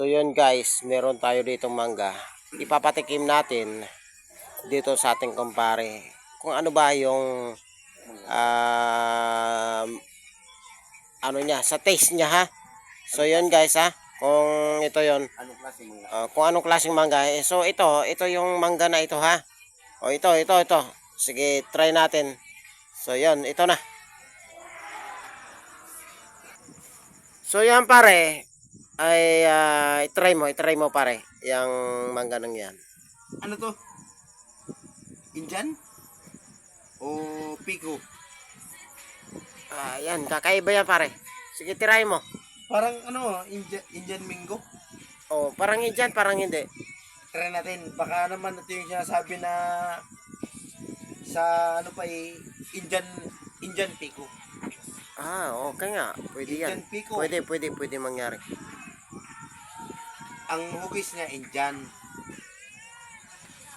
So yun guys, meron tayo dito mangga. Ipapatikim natin dito sa ating kumpare kung ano ba yung um, ano niya, sa taste niya ha. So yun guys ha, kung ito yon Anong klase mga? Uh, kung anong klaseng mangga. Eh, so ito, ito yung mangga na ito ha. O ito, ito, ito. Sige, try natin. So yan, ito na. So yan pare, ay uh, try mo, try mo pare, yung mangga nang yan. Ano to? Indian? O Pico? Ah, yan, kakaiba yan pare. Sige, try mo. Parang ano, Indian, Indian Mingo? Oh, parang yan, parang hindi. Try natin. Baka naman ito yung sinasabi na sa ano pa eh, Indian, Indian Pico. Ah, okay nga. Pwede yan. Indian Pico. Pwede, pwede, pwede mangyari. Ang hugis niya, Indian.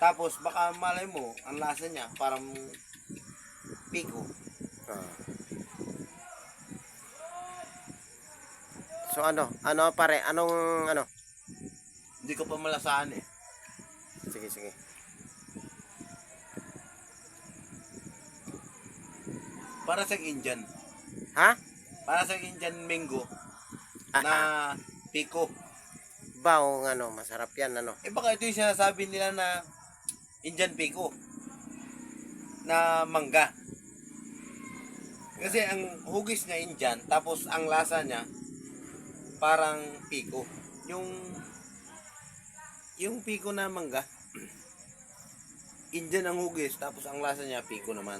Tapos baka malay mo, ang lasa niya parang Pico. Ah. So ano, ano pare, anong ano? Hindi ko pa malasaan eh. Sige, sige. Para sa Indian. Ha? Para sa Indian Mingo Ah, na Pico. Bao ano, masarap yan ano. Eh baka ito yung sinasabi nila na Indian Pico na mangga. Kasi ang hugis niya Indian, tapos ang lasa niya parang Pico. Yung yung Pico na mangga, Indian ang hugis, tapos ang lasa niya Pico naman.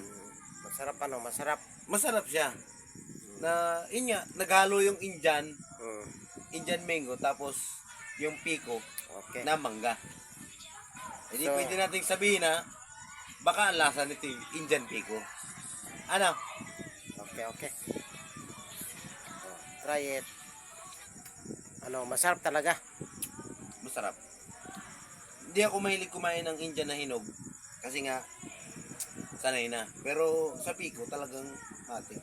Masarap ano, masarap. Masarap siya. Na, yun nga, naghalo yung Indian, Mm. Indian mango, tapos yung Pico, Okay. na mangga. Hindi So- pwede nating sabihin na baka ang lasa nito yung Indian Pico. Ano? Okay, okay. Oh, try it. Ano, masarap talaga. Masarap. Hindi ako mahilig kumain ng Indian na hinog kasi nga sanay na. Pero sa Pico talagang ate.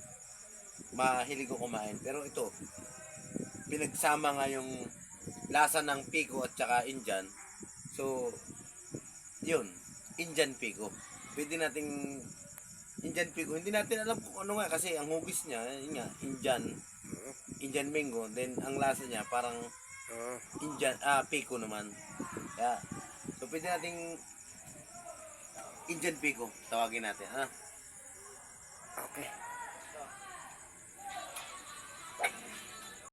Mahilig ko kumain. Pero ito, pinagsama nga yung lasa ng Pico at saka Indian. So, yun. Indian Pico. Pwede nating Indian Pico. Hindi natin alam kung ano nga kasi ang hugis niya, yun nga, Indian. Indian Mango. Then, ang lasa niya parang. Indian, ah, Pico naman. Kaya, so pwede nating Indian Pico, tawagin natin, ha? Okay.